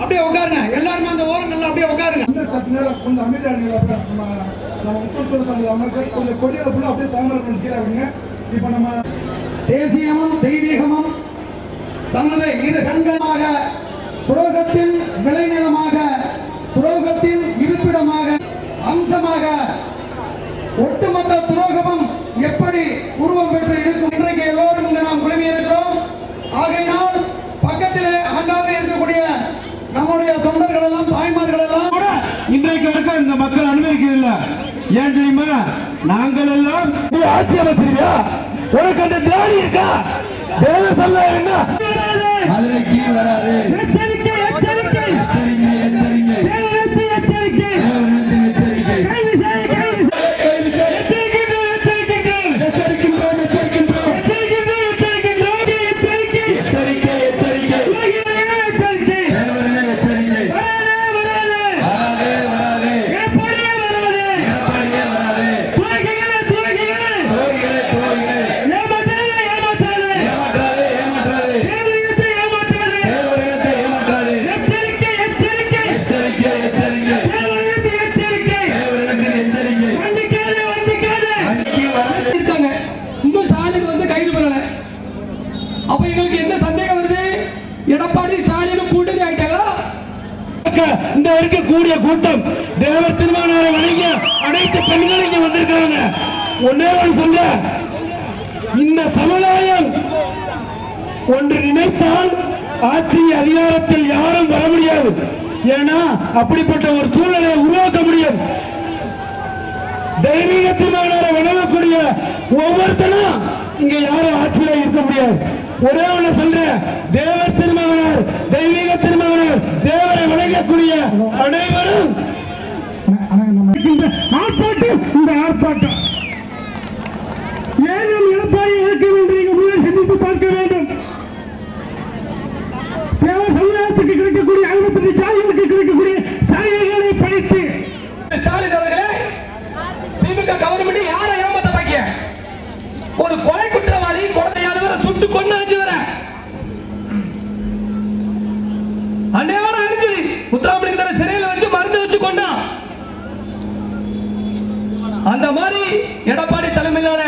அப்படியே உட்காருங்க. எல்லாருமே அந்த ஓரங்கள்ல அப்படியே உட்காருங்க. இந்த சற்று நேரம் கொஞ்சம் அமைதியாக இருங்க நம்ம நம்ம உட்கொடுத்துற சங்க அமைச்சர் கொஞ்சம் கொடியில ஃபுல்லாக அப்படியே தாமரை பண்ணி கீழே இருங்க இப்போ நம்ம தேசியமும் தெய்வீகமும் தனது இரு கண்களாக புரோகத்தின் விளைநிலை இன்றைக்கு மக்கள் அனுமதிக்கிறது இல்ல ஏன் தெரியுமா? நாங்கள் எல்லாம் நீ ஆட்சி அமைச்சிருவியா உனக்கு அந்த திராணி இருக்கா? வேலை சொல்ல என்ன? அதிலே கீழ் வராது. கைது பண்ணல அப்ப எங்களுக்கு என்ன சந்தேகம் வருது? எடப்பாடி ஸ்டாலின் கூட்டணி ஆயிட்டாங்களா? இந்த இருக்கக்கூடிய கூட்டம் தேவர் திருமாவளவரை வணங்கிய அனைத்து பெண்களும் இங்க வந்திருக்காங்க ஒன்னே ஒன்று சொல்ல இந்த சமுதாயம் ஒன்று நினைத்தால் ஆட்சி அதிகாரத்தில் யாரும் வர முடியாது. ஏன்னா அப்படிப்பட்ட ஒரு சூழ்நிலையை உருவாக்க முடியும். தெய்வீக திருமணரை வணங்கக்கூடிய ஒவ்வொருத்தனும் இங்க யாரும் ஆட்சியில இருக்க முடியாது. ஒரே ஒண்ணு சொல்றேன். தேவ திருமகனார் தெய்வீக திருமகனார் தேவரை வணங்கக்கூடிய அனைவரும் ஆர்ப்பாட்டம் இந்த ஆர்ப்பாட்டம். ஏன் நம் எடப்பாடி இழக்க வேண்டும். நீங்க முதலில் சிந்தித்து பார்க்க வேண்டும். தேவர் சமுதாயத்துக்கு கிடைக்கக்கூடிய ஐம்பத்தி சாதிகளுக்கு கிடைக்கக்கூடிய திமுக யாரை ஏமாத்த பாக்கிய? ஒரு கொலை குற்றவாளி குழந்தையானவரை சுட்டு கொண்டு அஞ்சு வர. அன்னையோட அணிஞ்சு முத்துராமலிங்க சிறையில் வச்சு மருந்து வச்சு கொண்டான் அந்த மாதிரி எடப்பாடி தலைமையிலான